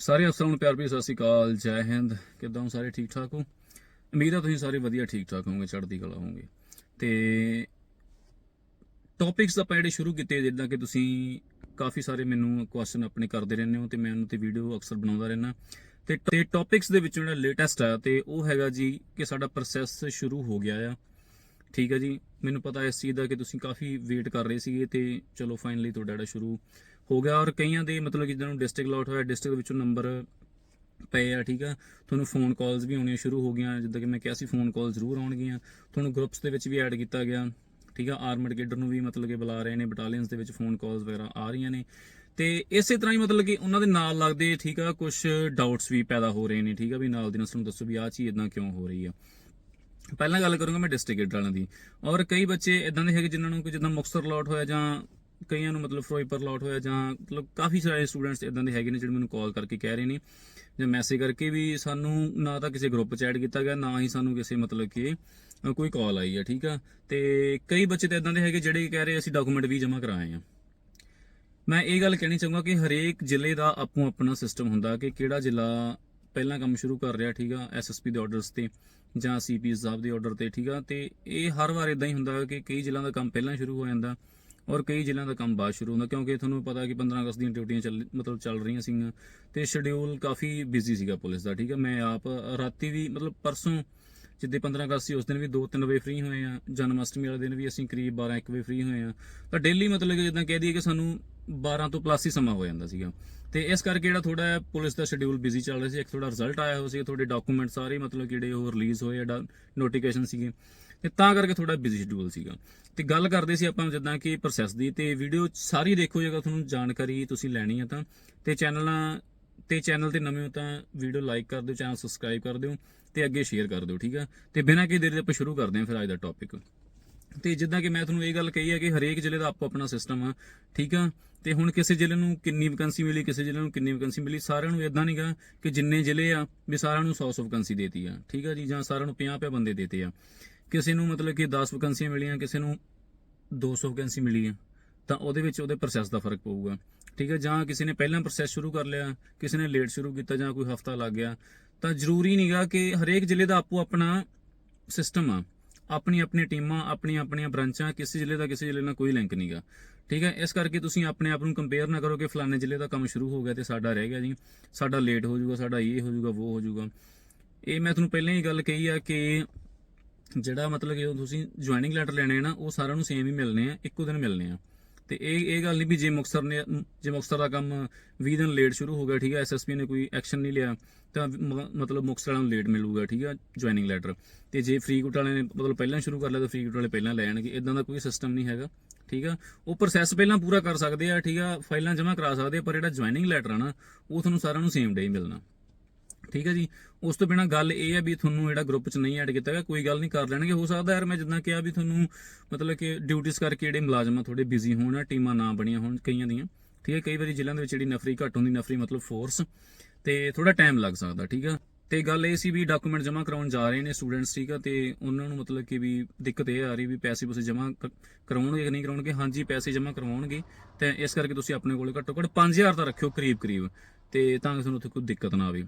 ਸਾਰੇ ਅਫਸਰਾਂ ਨੂੰ ਪਿਆਰ ਭਰੀ ਸਤਿ ਸ਼੍ਰੀ ਅਕਾਲ, ਜੈ ਹਿੰਦ। ਕਿਦਾਂ ਹੋ ਸਾਰੇ? ਠੀਕ ਠਾਕ ਹੋ? ਉਮੀਦ ਆ ਤੁਸੀਂ ਸਾਰੇ ਵਧੀਆ, ਠੀਕ ਠਾਕ ਹੋਵੋਗੇ, ਚੜ੍ਹਦੀ ਕਲਾ ਹੋਵੋਗੇ। ਤੇ ਟੌਪਿਕਸ ਆਪਾਂ ਜਿਹੜੇ ਸ਼ੁਰੂ ਕੀਤੇ, ਜਿੱਦਾਂ ਕਿ ਤੁਸੀਂ ਕਾਫੀ ਸਾਰੇ ਮੈਨੂੰ ਕੁਐਸਚਨ ਆਪਣੇ ਕਰਦੇ ਰਹਿੰਦੇ ਹੋ ਤੇ ਮੈਂ ਉਹਨਾਂ ਤੇ ਵੀਡੀਓ ਅਕਸਰ ਬਣਾਉਂਦਾ ਰਹਿਣਾ ਤੇ ਤੇ ਟੌਪਿਕਸ ਦੇ ਵਿੱਚੋਂ ਜਿਹੜਾ ਲੇਟੈਸਟ ਆ, ਤੇ ਉਹ ਹੈਗਾ ਜੀ ਕਿ ਸਾਡਾ ਪ੍ਰੋਸੈਸ ਸ਼ੁਰੂ ਹੋ ਗਿਆ ਆ। ਠੀਕ ਹੈ ਜੀ? ਮੈਨੂੰ ਪਤਾ ਇਸ ਚੀਜ਼ ਦਾ ਕਿ ਤੁਸੀਂ ਕਾਫੀ ਵੇਟ ਕਰ ਰਹੇ ਸੀਗੇ ਤੇ ਚਲੋ ਫਾਈਨਲੀ ਤੁਹਾਡਾ ਜਿਹੜਾ ਸ਼ੁਰੂ ਹੋ ਗਿਆ ਔਰ ਕਈਆਂ ਦੇ ਮਤਲਬ ਕਿ ਜਿਹਨਾਂ ਨੂੰ ਡਿਸਟ੍ਰਿਕਟ ਅਲਾਟ ਹੋਇਆ ਡਿਸਟ੍ਰਿਕਟ ਵਿੱਚੋਂ ਨੰਬਰ ਪਏ ਆ, ਠੀਕ ਆ। ਤੁਹਾਨੂੰ ਫੋਨ ਕਾਲਸ ਵੀ ਆਉਣੀਆਂ ਸ਼ੁਰੂ ਹੋ ਗਈਆਂ, ਜਿੱਦਾਂ ਕਿ ਮੈਂ ਕਿਹਾ ਸੀ ਫੋਨ ਕਾਲ ਜ਼ਰੂਰ ਆਉਣਗੀਆਂ। ਤੁਹਾਨੂੰ ਗਰੁੱਪਸ ਦੇ ਵਿੱਚ ਵੀ ਐਡ ਕੀਤਾ ਗਿਆ, ਠੀਕ ਆ। ਆਰਮਡ ਗੇਡਰ ਨੂੰ ਵੀ ਮਤਲਬ ਕਿ ਬੁਲਾ ਰਹੇ ਨੇ ਬਟਾਲੀਅਨਸ ਦੇ ਵਿੱਚ ਫੋਨ ਕਾਲਸ ਵਗੈਰਾ ਆ ਰਹੀਆਂ ਨੇ। ਤੇ ਇਸੇ ਤਰ੍ਹਾਂ ਹੀ ਮਤਲਬ ਕਿ ਉਹਨਾਂ ਦੇ ਨਾਲ ਲੱਗਦੇ, ਠੀਕ ਆ ਕੁਝ ਡਾਊਟਸ ਵੀ ਪੈਦਾ ਹੋ ਰਹੇ ਨੇ, ਠੀਕ ਆ, ਵੀ ਨਾਲ ਦੀ ਨਾਲ ਤੁਹਾਨੂੰ ਦੱਸੋ ਵੀ ਆਹ ਚੀਜ਼ ਇਦਾਂ ਕਿਉਂ ਹੋ ਰਹੀ ਆ। ਪਹਿਲਾਂ ਗੱਲ ਕਰੂੰਗਾ ਮੈਂ ਡਿਸਟ੍ਰਿਕਟ ਵਾਲਿਆਂ ਦੀ। ਔਰ ਕਈ ਬੱਚੇ ਇਦਾਂ ਦੇ ਹੈਗੇ ਜਿਨ੍ਹਾਂ ਨੂੰ ਕੋਈ ਜਿੱਦਾਂ ਮੁਕਤਸਰ ਅਲਾਟ ਹੋਇਆ ਜਾਂ ਕਈਆਂ ਨੂੰ ਮਤਲਬ ਫਿਰੋਜ਼ਪੁਰ ਅਲਾਟ ਹੋਇਆ ਜਾਂ ਮਤਲਬ ਕਾਫੀ ਸਾਰੇ ਸਟੂਡੈਂਟਸ ਇਦਾਂ ਦੇ ਹੈਗੇ ਨੇ ਜਿਹੜੇ ਮੈਨੂੰ ਕਾਲ ਕਰਕੇ ਕਹਿ ਰਹੇ ਨੇ ਜਾਂ ਮੈਸੇਜ ਕਰਕੇ ਵੀ ਸਾਨੂੰ ਨਾ ਤਾਂ ਕਿਸੇ ਗਰੁੱਪ 'ਚ ਐਡ ਕੀਤਾ ਗਿਆ, ਨਾ ਹੀ ਸਾਨੂੰ ਕਿਸੇ ਮਤਲਬ ਕਿ ਕੋਈ ਕਾਲ ਆਈ ਹੈ ਠੀਕ ਆ? ਤੇ ਕਈ ਬੱਚੇ ਤਾਂ ਇਦਾਂ ਦੇ ਹੈਗੇ ਜਿਹੜੇ ਕਹਿ ਰਹੇ ਅਸੀਂ ਡਾਕੂਮੈਂਟ ਵੀ ਜਮ੍ਹਾਂ ਕਰਾਏ ਆ। ਮੈਂ ਇਹ ਗੱਲ ਕਹਿਣੀ ਚਾਹੂੰਗਾ ਕਿ ਹਰੇਕ ਜ਼ਿਲ੍ਹੇ ਦਾ ਆਪੋ ਆਪਣਾ ਸਿਸਟਮ ਹੁੰਦਾ ਕਿ ਕਿਹੜਾ ਜ਼ਿਲ੍ਹਾ ਪਹਿਲਾਂ ਕੰਮ ਸ਼ੁਰੂ ਕਰ ਰਿਹਾ, ਠੀਕ ਆ? ਐਸਐਸਪੀ ਦੇ ਆਰਡਰਸ ਤੇ ਜਾਂ ਸੀਪੀ ਸਾਹਿਬ ਦੇ ਆਰਡਰ ਤੇ, ਠੀਕ ਆ? ਤੇ ਇਹ ਹਰ ਵਾਰ ਇਦਾਂ ਹੀ ਹੁੰਦਾ ਕਿ ਕਈ ਜ਼ਿਲ੍ਹਿਆਂ ਦਾ ਕੰਮ ਪਹਿਲਾਂ ਸ਼ੁਰੂ ਹੋ ਜਾਂਦਾ। ਔਰ ਕਈ ਜ਼ਿਲ੍ਹਿਆਂ ਦਾ ਕੰਮ ਬਾਅਦ ਸ਼ੁਰੂ ਹੁੰਦਾ, ਕਿਉਂਕਿ ਤੁਹਾਨੂੰ ਪਤਾ ਕਿ 15 ਅਗਸਤ ਦੀਆਂ ਡਿਊਟੀਆਂ ਚੱਲ, ਮਤਲਬ ਚੱਲ ਰਹੀਆਂ ਸੀਗੀਆਂ। ਤੇ ਸ਼ਡਿਊਲ ਕਾਫੀ ਬਿਜ਼ੀ ਸੀਗਾ ਪੁਲਿਸ ਦਾ, ਠੀਕ ਹੈ? ਮੈਂ ਆਪ ਰਾਤੀ ਵੀ, ਮਤਲਬ ਪਰਸੋਂ ਜਿੱਦੇ 15 ਅਗਸਤ ਸੀ, ਉਸ ਦਿਨ ਵੀ 2-3 ਵਜੇ ਫ੍ਰੀ ਹੋਏ ਆ ਜਨਮ ਅਸ਼ਟਮੀ ਵਾਲੇ ਦਿਨ ਵੀ ਅਸੀਂ ਕਰੀਬ 12-1 ਵਜੇ ਫ੍ਰੀ ਹੋਏ ਆ ਤਾਂ ਡੇਲੀ ਮਤਲਬ ਕਿ ਜਿੱਦਾਂ ਕਹਿ ਦਈਏ ਕਿ ਸਾਨੂੰ 12 ਤੋਂ ਪਲੱਸ ਹੀ ਸਮਾਂ ਹੋ ਜਾਂਦਾ ਸੀਗਾ। ਤੇ ਇਸ ਕਰਕੇ ਜਿਹੜਾ ਥੋੜਾ ਪੁਲਿਸ ਦਾ ਸ਼ਡਿਊਲ ਬਿਜ਼ੀ ਚੱਲ ਰਿਹਾ ਸੀ, ਇੱਕ ਥੋੜਾ ਰਿਜ਼ਲਟ ਆਇਆ ਹੋ ਸੀ, ਤੁਹਾਡੇ ਡਾਕੂਮੈਂਟ ਸਾਰੇ ਮਤਲਬ ਜਿਹੜੇ ਉਹ ਰਿਲੀਜ਼ ਹੋਏ ਆ ਨੋਟੀਫਿਕੇਸ਼ਨ ਸੀਗੇ। ਤੇ ਤਾਂ ਕਰਕੇ ਥੋੜਾ ਬਿਜ਼ੀ ਸ਼ਡਿਊਲ ਸੀਗਾ। ਤੇ ਗੱਲ ਕਰਦੇ ਸੀ ਆਪਾਂ ਜਿੱਦਾਂ ਕਿ ਪ੍ਰੋਸੈਸ ਦੀ, ਤੇ ਵੀਡੀਓ ਸਾਰੀ ਦੇਖੋ ਜੇਕਰ ਤੁਹਾਨੂੰ ਜਾਣਕਾਰੀ ਤੁਸੀਂ ਲੈਣੀ ਆ ਤਾਂ। ਤੇ ਚੈਨਲਾਂ, ਤੇ ਚੈਨਲ ਤੇ ਨਵੇਂ ਹੋ ਤਾਂ ਵੀਡੀਓ ਲਾਈਕ ਕਰ ਦਿਓ ਚੈਨਲ ਸਬਸਕ੍ਰਾਈਬ ਕਰ ਦਿਓ ਤੇ ਅੱਗੇ ਸ਼ੇਅਰ ਕਰ ਦਿਓ, ਠੀਕ ਆ? ਤੇ ਬਿਨਾਂ ਕਿਸੇ ਦੇਰ ਦੇ ਆਪਾਂ ਸ਼ੁਰੂ ਕਰਦੇ ਹਾਂ ਫਿਰ ਅੱਜ ਦਾ ਟੌਪਿਕ ਤੇ ਜਿੱਦਾਂ ਕਿ ਮੈਂ ਤੁਹਾਨੂੰ ਇਹ ਗੱਲ ਕਹੀ ਹੈ ਕਿ ਹਰੇਕ ਜ਼ਿਲ੍ਹੇ ਦਾ ਆਪੋ ਆਪਣਾ ਸਿਸਟਮ ਆ, ਠੀਕ ਆ? ਤੇ ਹੁਣ ਕਿਸੇ ਜ਼ਿਲ੍ਹੇ ਨੂੰ ਕਿੰਨੀ ਵੈਕੈਂਸੀ ਮਿਲੀ, ਕਿਸੇ ਜ਼ਿਲ੍ਹੇ ਨੂੰ ਕਿੰਨੀ ਵੈਕੈਂਸੀ ਮਿਲੀ, ਸਾਰਿਆਂ ਨੂੰ ਇਦਾਂ ਨਹੀਂਗਾ ਕਿ ਜਿੰਨੇ ਜ਼ਿਲ੍ਹੇ ਆ, ਵੀ ਸਾਰਿਆਂ ਨੂੰ 100 100 ਵੈਕੈਂਸੀ ਦੇਤੀ ਆ, ਠੀਕ ਆ ਜੀ? ਜਾਂ ਸਾਰਿਆਂ ਨੂੰ 50 50 ਬੰਦੇ ਦੇਤੇ ਆ। ਕਿਸੇ ਨੂੰ ਮਤਲਬ ਕਿ 10 ਵੈਕੈਂਸੀਆਂ ਮਿਲੀਆਂ, ਕਿਸੇ ਨੂੰ 200 ਵੈਕੈਂਸੀ ਮਿਲੀ ਆ ਤਾਂ ਉਹਦੇ ਵਿੱਚ ਉਹਦੇ ਪ੍ਰੋਸੈਸ ਦਾ ਫ਼ਰਕ ਪਊਗਾ। ਠੀਕ ਹੈ, ਜਾਂ ਕਿਸੇ ਨੇ ਪਹਿਲਾਂ ਪ੍ਰੋਸੈਸ ਸ਼ੁਰੂ ਕਰ ਲਿਆ, ਕਿਸੇ ਨੇ ਲੇਟ ਸ਼ੁਰੂ ਕੀਤਾ ਜਾਂ ਕੋਈ ਹਫਤਾ ਲੱਗ ਗਿਆ, ਤਾਂ ਜ਼ਰੂਰੀ ਨਹੀਂਗਾ ਕਿ ਹਰੇਕ ਜ਼ਿਲ੍ਹੇ ਦਾ ਆਪੋ ਆਪਣਾ ਸਿਸਟਮ ਆ। ਆਪਣੀ ਆਪਣੀ ਟੀਮਾਂ ਆਪਣੀਆਂ ਆਪਣੀਆਂ ਬ੍ਰਾਂਚਾਂ, ਕਿਸੇ ਜ਼ਿਲ੍ਹੇ ਦਾ ਕਿਸੇ ਜ਼ਿਲ੍ਹੇ ਨਾਲ ਕੋਈ ਲਿੰਕ ਨਹੀਂਗਾ ਠੀਕ ਹੈ, ਇਸ ਕਰਕੇ ਤੁਸੀਂ ਆਪਣੇ ਆਪ ਨੂੰ ਕੰਪੇਅਰ ਨਾ ਕਰੋ ਕਿ ਫਲਾਣੇ ਜ਼ਿਲ੍ਹੇ ਦਾ ਕੰਮ ਸ਼ੁਰੂ ਹੋ ਗਿਆ ਤੇ ਸਾਡਾ ਰਹਿ ਗਿਆ ਜੀ, ਸਾਡਾ ਲੇਟ ਹੋ ਜਾਊਗਾ, ਸਾਡਾ ਇਹ ਹੋ ਜਾਊਗਾ, ਉਹ ਹੋ ਜਾਊਗਾ। ਇਹ ਮੈਂ ਤੁਹਾਨੂੰ ਪਹਿਲਾਂ ਹੀ ਗੱਲ ਕਹੀ ਆ ਕਿ ਜਿਹੜਾ ਮਤਲਬ ਕਿ ਉਹ ਤੁਸੀਂ ਜੁਆਇਨਿੰਗ ਲੈਟਰ ਲੈਣੇ ਆ ਨਾ, ਉਹ ਸਾਰਿਆਂ ਨੂੰ ਸੇਮ ਹੀ ਮਿਲਨੇ ਆ, ਇੱਕੋ ਦਿਨ ਮਿਲਨੇ ਆ। ਤੇ ਇਹ ਇਹ ਗੱਲ ਨਹੀਂ ਵੀ ਜੇ ਮੁਕਤਸਰ ਨੇ, ਜੇ ਮੁਕਤਸਰ ਦਾ ਕੰਮ 20 ਦਿਨ ਲੇਟ ਸ਼ੁਰੂ ਹੋ ਗਿਆ, ਠੀਕ ਹੈ ਐਸਐਸਪੀ ਨੇ ਕੋਈ ਐਕਸ਼ਨ ਨਹੀਂ ਲਿਆ, ਤਾਂ ਮ- ਮਤਲਬ ਮੁਕਤਸਰ ਵਾਲਿਆਂ ਨੂੰ ਲੇਟ ਮਿਲੂਗਾ, ਠੀਕ ਹੈ ਜੁਆਇਨਿੰਗ ਲੈਟਰ ਤੇ ਜੇ ਫਰੀਦਕੋਟ ਵਾਲਿਆਂ ਨੇ ਮਤਲਬ ਪਹਿਲਾਂ ਸ਼ੁਰੂ ਕਰ ਲਿਆ, ਤਾਂ ਫਰੀਦਕੋਟ ਵਾਲੇ ਪਹਿਲਾਂ ਲੈ ਜਾਣਗੇ ਇਦਾਂ ਦਾ ਕੋਈ ਸਿਸਟਮ ਨਹੀਂ ਹੈਗਾ, ਠੀਕ ਆ। ਉਹ ਪ੍ਰੋਸੈਸ ਪਹਿਲਾਂ ਪੂਰਾ ਕਰ ਸਕਦੇ ਆ, ਠੀਕ ਆ ਫਾਈਲਾਂ ਜਮ੍ਹਾਂ ਕਰਾ ਸਕਦੇ ਆ, ਪਰ ਜਿਹੜਾ ਜੁਆਇਨਿੰਗ ਲੈਟਰ ਆ ਨਾ, ਉਹ ਤੁਹਾਨੂੰ ਸਾਰਿਆਂ ਨੂੰ ਸੇਮ ਡੇ ਹੀ ਮਿਲਣਾ। ਠੀਕ ਹੈ ਜੀ? ਉਸ ਤੋਂ ਬਿਨਾ ਗੱਲ ਇਹ ਹੈ ਵੀ ਤੁਹਾਨੂੰ ਜਿਹੜਾ ਗਰੁੱਪ 'ਚ ਨਹੀਂ ਐਡ ਕੀਤਾ ਗਿਆ, ਕੋਈ ਗੱਲ ਨਹੀਂ ਕਰ ਲੈਣਗੇ। ਹੋ ਸਕਦਾ ਯਾਰ ਮੈਂ ਜਿੱਦਾਂ ਕਿਹਾ ਵੀ ਤੁਹਾਨੂੰ ਮਤਲਬ ਕਿ ਡਿਊਟੀਆਂ ਕਰਕੇ ਜਿਹੜੇ ਮੁਲਾਜ਼ਮ ਆ ਥੋੜੇ ਬਿਜ਼ੀ ਹੋਣ, ਟੀਮਾਂ ਨਾ ਬਣੀਆਂ ਹੋਣ ਕਈਆਂ ਦੀਆਂ। ਠੀਕ ਹੈ, ਕਈ ਵਾਰੀ ਜ਼ਿਲ੍ਹਿਆਂ ਦੇ ਵਿੱਚ ਜਿਹੜੀ ਨਫਰੀ ਘੱਟ ਹੁੰਦੀ, ਨਫਰੀ ਮਤਲਬ ਫੋਰਸ ਤੇ ਥੋੜਾ ਟਾਈਮ ਲੱਗ ਸਕਦਾ, ਠੀਕ ਆ? ਤੇ ਗੱਲ ਇਹ ਸੀ ਵੀ ਡਾਕੂਮੈਂਟ ਜਮ੍ਹਾਂ ਕਰਾਉਣ ਜਾ ਰਹੇ ਨੇ ਸਟੂਡੈਂਟਸ ਠੀਕ ਆ? ਤੇ ਉਹਨਾਂ ਨੂੰ ਮਤਲਬ ਕਿ ਵੀ ਦਿੱਕਤ ਇਹ ਆ ਰਹੀ ਵੀ ਪੈਸੇ ਪੂਸੇ ਜਮ੍ਹਾਂ ਕ- ਕਰਾਉਣਗੇ ਕਿ ਨਹੀਂ ਕਰਾਉਣਗੇ? ਹਾਂਜੀ, ਪੈਸੇ ਜਮ੍ਹਾਂ ਕਰਵਾਉਣਗੇ ਤੇ ਇਸ ਕਰਕੇ ਤੁਸੀਂ ਆਪਣੇ ਕੋਲ ਘੱਟੋ ਘੱਟ 5000 ਦਾ ਰੱਖਿਓ ਕਰੀਬ ਕਰੀਬ ਤੇ ਤਾਂ ਕਿ ਤੁਹਾਨੂੰ ਉੱਥੇ ਕੋਈ ਦਿੱਕਤ ਨਾ ਆਵੇ।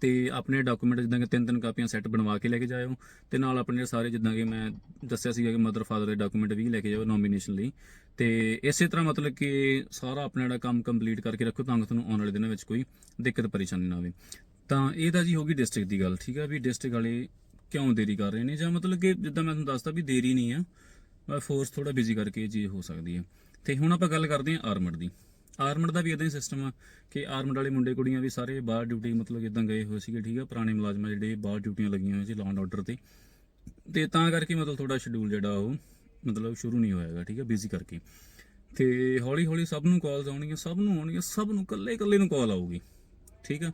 ਤੇ ਆਪਣੇ ਡਾਕੂਮੈਂਟ ਜਿੱਦਾਂ ਕਿ ਤਿੰਨ ਤਿੰਨ ਕਾਪੀਆਂ ਸੈੱਟ ਬਣਵਾ ਕੇ ਲੈ ਕੇ ਜਾਇਓ ਤੇ ਨਾਲ ਆਪਣੇ ਸਾਰੇ ਜਿੱਦਾਂ ਕਿ ਮੈਂ ਦੱਸਿਆ ਸੀਗਾ ਕਿ ਮਦਰ ਫਾਦਰ ਦੇ ਡਾਕੂਮੈਂਟ ਵੀ ਲੈ ਕੇ ਜਾਓ ਨੋਮੀਨੇਸ਼ਨ ਲਈ। ਤੇ ਇਸੇ ਤਰ੍ਹਾਂ ਮਤਲਬ ਕਿ ਸਾਰਾ ਆਪਣਾ ਜਿਹੜਾ ਕੰਮ ਕੰਪਲੀਟ ਕਰਕੇ ਰੱਖੋ ਤਾਂ ਕਿ ਤੁਹਾਨੂੰ ਆਉਣ ਵਾਲੇ ਦਿਨਾਂ ਵਿੱਚ ਕੋਈ ਦਿੱਕਤ ਪਰੇਸ਼ਾਨੀ ਨਾ ਆਵੇ। ਤਾਂ ਇਹ ਤਾਂ ਜੀ ਹੋ ਗਈ ਡਿਸਟ੍ਰਿਕਟ ਦੀ ਗੱਲ, ਠੀਕ ਆ ਵੀ ਡਿਸਟ੍ਰਿਕਟ ਵਾਲੇ ਕਿਉਂ ਦੇਰੀ ਕਰ ਰਹੇ ਨੇ? ਜਾਂ ਮਤਲਬ ਕਿ ਜਿੱਦਾਂ ਮੈਂ ਤੁਹਾਨੂੰ ਦੱਸਦਾ ਵੀ ਦੇਰੀ ਨਹੀਂ ਆ ਫੋਰਸ ਥੋੜਾ ਬਿਜ਼ੀ ਕਰਕੇ ਇਹ ਚੀਜ਼ ਹੋ ਸਕਦੀ ਹੈ ਤੇ ਹੁਣ ਆਪਾਂ ਗੱਲ ਕਰਦੇ ਹਾਂ ਆਰਮਡ ਦੀ। ਆਰਮਡ ਦਾ ਵੀ ਇਦਾਂ ਹੀ ਸਿਸਟਮ ਆ ਕਿ ਆਰਮਡ ਵਾਲੇ ਮੁੰਡੇ ਕੁੜੀਆਂ ਵੀ ਸਾਰੇ ਬਾਹਰ ਡਿਊਟੀ ਮਤਲਬ ਇਦਾਂ ਗਏ ਹੋਏ ਸੀਗੇ, ਠੀਕ ਆ? ਪੁਰਾਣੇ ਮੁਲਾਜ਼ਮ ਜਿਹੜੇ ਬਾਹਰ ਡਿਊਟੀਆਂ ਲੱਗੀਆਂ ਹੋਈਆਂ ਸੀ ਲਾਅ ਆਰਡਰ ਤੇ। ਤੇ ਤਾਂ ਕਰਕੇ ਮਤਲਬ ਥੋੜਾ ਸ਼ਡਿਊਲ ਜਿਹੜਾ ਉਹ ਮਤਲਬ ਸ਼ੁਰੂ ਨਹੀਂ ਹੋਇਆਗਾ ਠੀਕ ਆ? ਬਿਜ਼ੀ ਕਰਕੇ। ਤੇ ਹੌਲੀ ਹੌਲੀ ਸਭ ਨੂੰ ਕਾਲਸ ਆਉਣਗੀਆਂ, ਸਭ ਨੂੰ ਆਉਣਗੀਆਂ, ਸਭ ਨੂੰ ਇਕੱਲੇ ਇਕੱਲੇ ਨੂੰ ਕਾਲ ਆਊਗੀ, ਠੀਕ ਆ?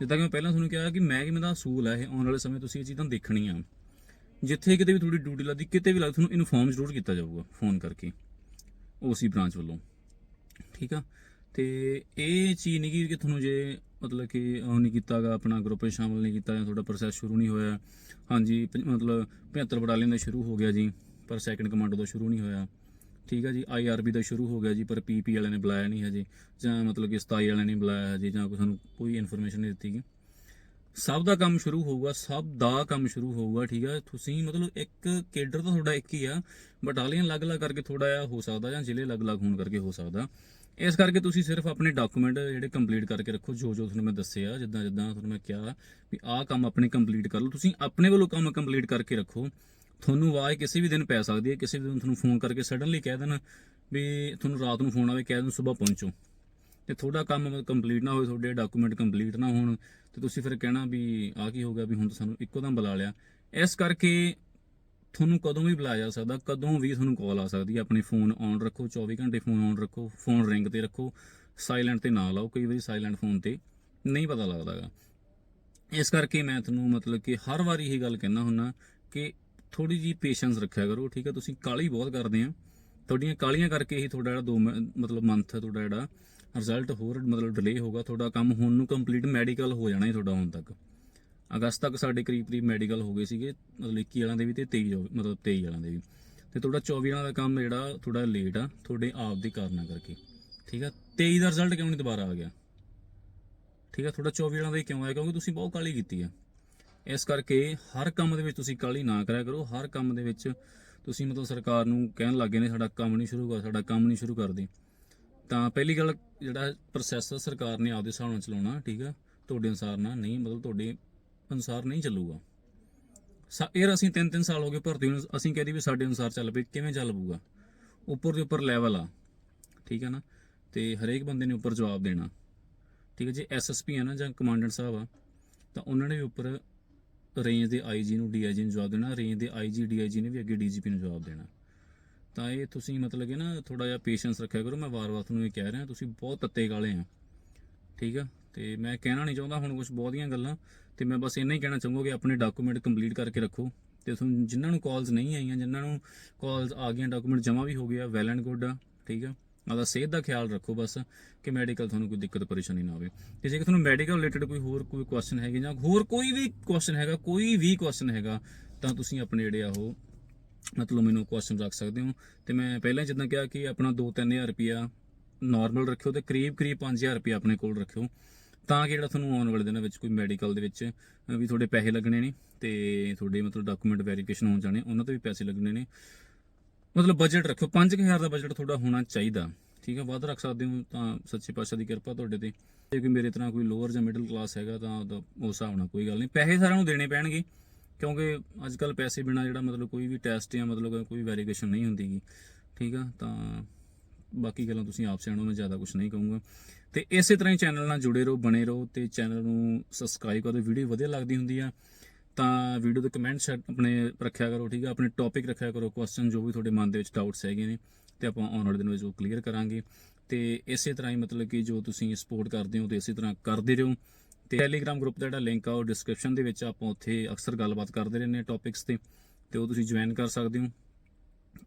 ਜਿੱਦਾਂ ਕਿ ਮੈਂ ਪਹਿਲਾਂ ਤੁਹਾਨੂੰ ਕਿਹਾ ਕਿ ਮਹਿਕਮੇ ਦਾ ਅਸੂਲ ਹੈ ਇਹ ਆਉਣ ਵਾਲੇ ਸਮੇਂ ਤੁਸੀਂ ਇਹ ਚੀਜ਼ਾਂ ਦੇਖਣੀਆਂ। ਜਿੱਥੇ ਕਿਤੇ ਵੀ ਤੁਹਾਡੀ ਡਿਊਟੀ ਲੱਗਦੀ, ਕਿਤੇ ਵੀ ਲੱਗਦੀ, ਤੁਹਾਨੂੰ ਇਨਫੋਰਮ ਜ਼ਰੂਰ ਕੀਤਾ ਜਾਊਗਾ ਫੋਨ ਕਰਕੇ ਓਸੀ ਬ੍ਰਾਂਚ ਵੱਲੋਂ। ਠੀਕ ਆ? ਤੇ ਇਹ ਚੀਜ਼ ਨਹੀਂ ਕਿ ਤੁਹਾਨੂੰ ਜੇ ਮਤਲਬ ਕਿ ਉਹ ਨਹੀਂ ਕੀਤਾਗਾ, ਆਪਣਾ ਗਰੁੱਪ 'ਚ ਸ਼ਾਮਲ ਨਹੀਂ ਕੀਤਾ ਜਾਂ ਤੁਹਾਡਾ ਪ੍ਰੋਸੈਸ ਸ਼ੁਰੂ ਨਹੀਂ ਹੋਇਆ। ਹਾਂਜੀ, ਪ- ਮਤਲਬ 75 ਬਟਾਲੀਅਨ ਦਾ ਸ਼ੁਰੂ ਹੋ ਗਿਆ ਜੀ, ਪਰ ਸੈਕੰਡ ਕਮਾਂਡੋ ਦਾ ਸ਼ੁਰੂ ਨਹੀਂ ਹੋਇਆ। ਠੀਕ ਹੈ ਜੀ? ਆਈਆਰਬੀ ਦਾ ਸ਼ੁਰੂ ਹੋ ਗਿਆ ਜੀ, ਪਰ ਪੀਪੀ ਵਾਲਿਆਂ ਨੇ ਬੁਲਾਇਆ ਨਹੀਂ ਹੈ ਜੀ ਜਾਂ ਮਤਲਬ ਕਿ 27 ਵਾਲਿਆਂ ਨੇ ਬੁਲਾਇਆ ਹੈ ਜੀ ਜਾਂ ਕੋਈ ਸਾਨੂੰ ਕੋਈ ਇਨਫੋਰਮੇਸ਼ਨ ਨਹੀਂ ਦਿੱਤੀ ਗਈ ਸਭ ਦਾ ਕੰਮ ਸ਼ੁਰੂ ਹੋਊਗਾ, ਸਭ ਦਾ ਕੰਮ ਸ਼ੁਰੂ ਹੋਊਗਾ, ਠੀਕ ਆ? ਤੁਸੀਂ ਮਤਲਬ ਇੱਕ ਕੇਡਰ ਤਾਂ ਤੁਹਾਡਾ ਇੱਕ ਹੀ ਆ, ਬਟਾਲੀਅਨ ਅਲੱਗ-ਅਲੱਗ ਕਰਕੇ ਥੋੜਾ ਜਿਹਾ ਹੋ ਸਕਦਾ ਜਾਂ ਜ਼ਿਲ੍ਹੇ ਅਲੱਗ-ਅਲੱਗ ਹੋਣ ਕਰਕੇ ਹੋ ਸਕਦਾ। ਇਸ ਕਰਕੇ ਤੁਸੀਂ ਸਿਰਫ ਆਪਣੇ ਡਾਕੂਮੈਂਟ ਜਿਹੜੇ ਕੰਪਲੀਟ ਕਰਕੇ ਰੱਖੋ, ਜੋ ਜੋ ਤੁਹਾਨੂੰ ਮੈਂ ਦੱਸਿਆ, ਜਿੱਦਾਂ ਜਿੱਦਾਂ ਤੁਹਾਨੂੰ ਮੈਂ ਕਿਹਾ ਵੀ ਆਹ ਕੰਮ ਆਪਣੇ ਕੰਪਲੀਟ ਕਰ ਲਓ। ਤੁਸੀਂ ਆਪਣੇ ਵੱਲੋਂ ਕੰਮ ਕੰਪਲੀਟ ਕਰਕੇ ਰੱਖੋ। ਤੁਹਾਨੂੰ ਆਵਾਜ਼ ਕਿਸੇ ਵੀ ਦਿਨ ਪੈ ਸਕਦੀ ਹੈ, ਕਿਸੇ ਵੀ ਦਿਨ ਤੁਹਾਨੂੰ ਫੋਨ ਕਰਕੇ ਸਡਨਲੀ ਕਹਿ ਦੇਣ ਵੀ ਤੁਹਾਨੂੰ ਰਾਤ ਨੂੰ ਫੋਨ ਆਵੇ, ਕਹਿ ਦੇਣ ਸਵੇਰ ਪਹੁੰਚੋ। ਤੇ ਤੁਹਾਡਾ ਕੰਮ ਕੰਪਲੀਟ ਨਾ ਹੋਵੇ ਤੁਹਾਡੇ ਡਾਕੂਮੈਂਟ ਕੰਪਲੀਟ ਨਾ ਹੋਣ, ਤੇ ਤੁਸੀਂ ਫਿਰ ਕਹਿਣਾ ਵੀ ਆ ਕੀ ਹੋ ਗਿਆ ਵੀ ਹੁਣ ਤਾਂ ਸਾਨੂੰ ਇੱਕੋ ਦਮ ਬੁਲਾ ਲਿਆ। ਇਸ ਕਰਕੇ ਤੁਹਾਨੂੰ ਕਦੋਂ ਵੀ ਬੁਲਾਇਆ ਜਾ ਸਕਦਾ, ਕਦੋਂ ਵੀ ਤੁਹਾਨੂੰ ਕਾਲ ਆ ਸਕਦੀ ਹੈ। ਆਪਣੇ ਫੋਨ ਔਨ ਰੱਖੋ 24 ਘੰਟੇ ਫੋਨ ਔਨ ਰੱਖੋ ਫੋਨ ਰਿੰਗ ਤੇ ਰੱਖੋ ਸਾਇਲੈਂਟ ਤੇ ਨਾ ਲਾਓ, ਕਈ ਵਾਰੀ ਸਾਇਲੈਂਟ ਫੋਨ ਤੇ ਨਹੀਂ ਪਤਾ ਲੱਗਦਾਗਾ ਇਸ ਕਰਕੇ ਮੈਂ ਤੁਹਾਨੂੰ ਮਤਲਬ ਕਿ ਹਰ ਵਾਰੀ ਇਹ ਗੱਲ ਕਹਿਣਾ ਹੁੰਨਾ ਕਿ ਥੋੜੀ ਜੀ ਪੇਸ਼ੈਂਸ ਰੱਖਿਆ ਕਰੋ, ਠੀਕ ਹੈ? ਤੁਸੀਂ ਕਾਲੀ ਬਹੁਤ ਕਰਦੇ ਆ। ਤੁਹਾਡੀਆਂ ਕਾਲੀਆਂ ਕਰਕੇ ਹੀ ਤੁਹਾਡਾ ਜਿਹੜਾ ਦੋ ਮਤਲਬ ਮੰਥ ਹੈ, ਤੁਹਾਡਾ ਜਿਹੜਾ ਰਿਜ਼ਲਟ ਹੋਰ ਮਤਲਬ ਡਿਲੇ ਹੋਗਾ ਤੁਹਾਡਾ ਕੰਮ ਹੁਣ ਨੂੰ ਕੰਪਲੀਟ ਮੈਡੀਕਲ ਹੋ ਜਾਣਾ ਹੈ ਤੁਹਾਡਾ ਹੁਣ ਤੱਕ। ਅਗਸਤ ਤੱਕ ਸਾਡੇ ਕਰੀਬ ਕਰੀਬ ਮੈਡੀਕਲ ਹੋ ਗਏ ਸੀਗੇ, ਮਤਲਬ 21 ਵਾਲਾਂ ਦੇ ਵੀ ਤੇ 23 ਮਤਲਬ 23 ਵਾਲਾਂ ਦੇ ਵੀ। ਤੇ ਤੁਹਾਡਾ 24 ਵਾਲਾਂ ਦਾ ਕੰਮ ਜਿਹੜਾ ਥੋੜਾ ਲੇਟ ਆ, ਤੁਹਾਡੇ ਆਪ ਦੇ ਕਾਰਨਾਂ ਕਰਕੇ। ਠੀਕ ਆ? 23 ਦਾ ਰਿਜ਼ਲਟ ਕਿਉਂ ਨਹੀਂ ਦੁਬਾਰਾ ਆ ਗਿਆ? ਠੀਕ ਆ? ਤੁਹਾਡਾ 24 ਵਾਲਾਂ ਦਾ ਹੀ ਕਿਉਂ ਆਇਆ ਕਿਉਂਕਿ ਤੁਸੀਂ ਬਹੁਤ ਕਾਲੀ ਕੀਤੀ ਆ। ਇਸ ਕਰਕੇ ਹਰ ਕੰਮ ਦੇ ਵਿੱਚ ਤੁਸੀਂ ਕਾਲੀ ਨਾ ਕਰਿਆ ਕਰੋ। ਹਰ ਕੰਮ ਦੇ ਵਿੱਚ ਤੁਸੀਂ ਮਤਲਬ ਸਰਕਾਰ ਨੂੰ ਕਹਿਣ ਲੱਗੇ ਨੇ, ਸਾਡਾ ਕੰਮ ਨਹੀਂ ਸ਼ੁਰੂ ਕਰ, ਸਾਡਾ ਕੰਮ ਨਹੀਂ ਸ਼ੁਰੂ ਕਰਦੇ। ਤਾਂ ਪਹਿਲੀ ਗੱਲ ਜਿਹੜਾ ਪ੍ਰੋਸੈਸ ਆ, ਸਰਕਾਰ ਨੇ ਆਪਦੇ ਹਿਸਾਬ ਨਾਲ ਚਲਾਉਣਾ, ਠੀਕ ਆ? ਤੁਹਾਡੇ ਅਨੁਸਾਰ ਨਾ ਨਹੀਂ, ਮਤਲਬ ਤੁਹਾਡੇ ਅਨੁਸਾਰ ਨਹੀਂ ਚੱਲੂਗਾ। ਸਾ- ਇਹ ਅਸੀਂ 3-3 ਸਾਲ ਹੋ ਗਏ ਭਰਤੀ ਨੂੰ, ਅਸੀਂ ਕਹਿੰਦੇ ਵੀ ਸਾਡੇ ਅਨੁਸਾਰ ਚੱਲ ਪਏ ਕਿਵੇਂ ਚੱਲ ਪਊਗਾ? ਉੱਪਰ ਦੇ ਉੱਪਰ ਲੈਵਲ ਆ, ਠੀਕ ਆ ਨਾ? ਤੇ ਹਰੇਕ ਬੰਦੇ ਨੇ ਉੱਪਰ ਜਵਾਬ ਦੇਣਾ। ਠੀਕ ਹੈ ਜੇ ਐਸਐਸਪੀ ਆ ਨਾ, ਜਾਂ ਕਮਾਂਡੈਂਟ ਸਾਹਿਬ ਆ, ਤਾਂ ਉਹਨਾਂ ਨੇ ਵੀ ਉੱਪਰ ਰੇਂਜ ਦੇ ਆਈਜੀ ਨੂੰ ਡੀਆਈਜੀ ਨੂੰ ਜਵਾਬ ਦੇਣਾ ਰੇਂਜ ਦੇ ਆਈਜੀ ਡੀਆਈਜੀ ਨੇ ਵੀ ਅੱਗੇ ਡੀਜੀਪੀ ਨੂੰ ਜਵਾਬ ਦੇਣਾ। ਤਾਂ ਇਹ ਤੁਸੀਂ ਮਤਲਬ ਕਿ ਨਾ ਥੋੜਾ ਜਿਹਾ ਪੇਸ਼ੈਂਸ ਰੱਖਿਆ ਕਰੋ, ਮੈਂ ਵਾਰ-ਵਾਰ ਤੁਹਾਨੂੰ ਇਹ ਕਹਿ ਰਿਹਾ, ਤੁਸੀਂ ਬਹੁਤ ਤੱਤੇ ਗਾਲੇ ਆ। ਠੀਕ ਆ? ਤੇ ਮੈਂ ਕਹਿਣਾ ਨਹੀਂ ਚਾਹੁੰਦਾ ਹੁਣ ਕੁਝ ਬਹੁਤੀਆਂ ਗੱਲਾਂ, ਤੇ ਮੈਂ ਬਸ ਇੰਨਾ ਹੀ ਕਹਿਣਾ ਚਾਹੂੰਗਾ ਕਿ ਆਪਣੇ ਡਾਕੂਮੈਂਟ ਕੰਪਲੀਟ ਕਰਕੇ ਰੱਖੋ। ਤੇ ਤੁਹਾਨੂੰ ਜਿਨ੍ਹਾਂ ਨੂੰ ਕਾਲਸ ਨਹੀਂ ਆਈਆਂ, ਜਿਨ੍ਹਾਂ ਨੂੰ ਕਾਲਸ ਆ ਗਈਆਂ ਡਾਕੂਮੈਂਟ ਜਮ੍ਹਾਂ ਵੀ ਹੋ ਗਿਆ ਵੈਲ ਐਂਡ ਗੁੱਡ ਆ, ਠੀਕ ਆ? ਆਪਦਾ ਸਿਹਤ ਦਾ ਖਿਆਲ ਰੱਖੋ ਬਸ, ਕਿ ਮੈਡੀਕਲ ਤੁਹਾਨੂੰ ਕੋਈ ਦਿੱਕਤ, ਪਰੇਸ਼ਾਨੀ ਨਾ ਆਵੇ। ਤੇ ਜੇ ਤੁਹਾਨੂੰ ਮੈਡੀਕਲ ਰਿਲੇਟਡ ਕੋਈ ਹੋਰ ਕੋਈ ਕੁਐਸਚਨ ਹੈਗੇ ਜਾਂ ਹੋਰ ਕੋਈ ਵੀ ਕੁਐਸਚਨ ਹੈਗਾ, ਕੋਈ ਵੀ ਕੁਐਸਚਨ ਹੈਗਾ, ਤਾਂ ਤੁਸੀਂ ਆਪਣੇ ਜਿਹੜੇ ਆ ਉਹ ਮਤਲਬ ਮੈਨੂੰ ਕੁਐਸਚਨ ਰੱਖ ਸਕਦੇ ਹੋ। ਤੇ ਮੈਂ ਪਹਿਲਾਂ ਜਿੱਦਾਂ ਕਿਹਾ ਕਿ ਆਪਣਾ 2-3000 ਰੁਪਿਆ ਨਾਰਮਲ ਰੱਖਿਓ ਤੇ ਕਰੀਬ ਕਰੀਬ 5000 ਰੁਪਿਆ ਆਪਣੇ ਕੋਲ ਰੱਖਿਓ। ਤਾਂ ਕਿ ਜਿਹੜਾ ਤੁਹਾਨੂੰ ਆਉਣ ਵਾਲੇ ਦਿਨਾਂ ਵਿੱਚ ਕੋਈ ਮੈਡੀਕਲ ਦੇ ਵਿੱਚ ਵੀ ਤੁਹਾਡੇ ਪੈਸੇ ਲੱਗਣੇ ਨੇ ਤੇ ਤੁਹਾਡੇ ਮਤਲਬ ਡਾਕੂਮੈਂਟ ਵੈਰੀਫਿਕੇਸ਼ਨ ਹੋਣ ਜਾਣੇ, ਉਹਨਾਂ ਤੇ ਵੀ ਪੈਸੇ ਲੱਗਣੇ ਨੇ। ਮਤਲਬ ਬਜਟ ਰੱਖੋ 5000 ਦਾ ਬਜਟ ਤੁਹਾਡਾ ਹੋਣਾ ਚਾਹੀਦਾ। ਠੀਕ ਹੈ, ਵੱਧ ਰੱਖ ਸਕਦੇ ਹੋ ਤਾਂ ਸੱਚੇ ਪਾਤਸ਼ਾਹ ਦੀ ਕਿਰਪਾ ਤੁਹਾਡੇ ਤੇ। ਜੇ ਕੋਈ ਮੇਰੇ ਤਰ੍ਹਾਂ ਕੋਈ ਲੋਅਰ ਜਾਂ ਮਿਡਲ ਕਲਾਸ ਹੈਗਾ ਤਾਂ ਉਹਦਾ ਉਸ ਹਿਸਾਬ ਨਾਲ ਕੋਈ ਗੱਲ ਨਹੀਂ। ਪੈਸੇ ਸਾਰਿਆਂ ਨੂੰ ਦੇਣੇ ਪੈਣਗੇ। ਕਿਉਂਕਿ ਅੱਜ ਕੱਲ ਪੈਸੇ ਬਿਨਾ ਜਿਹੜਾ ਮਤਲਬ ਕੋਈ ਵੀ ਟੈਸਟ ਜਾਂ ਮਤਲਬ ਕੋਈ ਵੈਰੀਫਿਕੇਸ਼ਨ ਨਹੀਂ ਹੁੰਦੀਗੀ ਠੀਕ ਆ? ਤਾਂ ਬਾਕੀ ਗੱਲਾਂ ਤੁਸੀਂ ਆਪ ਸਿਆਣੋ, ਮੈਂ ਜ਼ਿਆਦਾ ਕੁਝ ਨਹੀਂ ਕਹੂੰਗਾ। ਤੇ ਇਸੇ ਤਰ੍ਹਾਂ ਹੀ ਚੈਨਲ ਨਾਲ ਜੁੜੇ ਰਹੋ, ਬਣੇ ਰਹੋ ਤੇ ਚੈਨਲ ਨੂੰ ਸਬਸਕ੍ਰਾਈਬ ਕਰੋ ਵੀਡੀਓ ਵਧੀਆ ਲੱਗਦੀ ਹੁੰਦੀ ਆ, ਤਾਂ ਵੀਡੀਓ ਦੇ ਕਮੈਂਟ ਆਪਣੇ ਰੱਖਿਆ ਕਰੋ, ਠੀਕ ਆ? ਆਪਣੇ ਟੌਪਿਕ ਰੱਖਿਆ ਕਰੋ ਕੁਐਸਚਨ ਜੋ ਵੀ ਤੁਹਾਡੇ ਮਨ ਦੇ ਵਿੱਚ ਡਾਊਟਸ ਹੈਗੇ ਨੇ, ਤੇ ਆਪਾਂ ਆਉਣ ਵਾਲੇ ਦਿਨ ਵਿੱਚ ਉਹ ਕਲੀਅਰ ਕਰਾਂਗੇ। ਤੇ ਇਸੇ ਤਰ੍ਹਾਂ ਹੀ ਮਤਲਬ ਕਿ ਜੋ ਤੁਸੀਂ ਸਪੋਰਟ ਕਰਦੇ ਹੋ, ਤੇ ਇਸੇ ਤਰ੍ਹਾਂ ਕਰਦੇ ਰਹੋ। ਤੇ ਟੈਲੀਗ੍ਰਾਮ ਗਰੁੱਪ ਦਾ ਜਿਹੜਾ ਲਿੰਕ ਆ, ਉਹ ਡਿਸਕ੍ਰਿਪਸ਼ਨ ਦੇ ਵਿੱਚ ਆਪਾਂ ਉੱਥੇ ਅਕਸਰ ਗੱਲਬਾਤ ਕਰਦੇ ਰਹਿੰਦੇ ਹਾਂ ਟੌਪਿਕਸ ਤੇ ਤੇ ਉਹ ਤੁਸੀਂ ਜੁਆਇਨ ਕਰ ਸਕਦੇ ਹੋ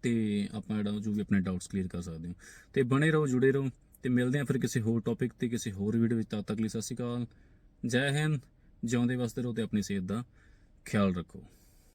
ਤੇ ਆਪਾਂ ਜਿਹੜਾ ਜੋ ਵੀ ਆਪਣੇ ਡਾਊਟਸ ਕਲੀਅਰ ਕਰ ਸਕਦੇ ਹੋ। ਤੇ ਬਣੇ ਰਹੋ, ਜੁੜੇ ਰਹੋ ਤੇ ਮਿਲਦੇ ਹਾਂ ਫਿਰ ਕਿਸੇ ਹੋਰ ਟੌਪਿਕ ਤੇ, ਕਿਸੇ ਹੋਰ ਵੀਡੀਓ ਵਿੱਚ। ਤਦ ਤੱਕ ਲਈ ਸਤਿ ਸ਼੍ਰੀ ਅਕਾਲ, ਜੈ ਹਿੰਦ, ਜਿਉਂਦੇ ਵਸਦੇ ਰਹੋ ਤੇ ਆਪਣੀ ਸਿਹਤ ਦਾ ਖਿਆਲ ਰੱਖੋ।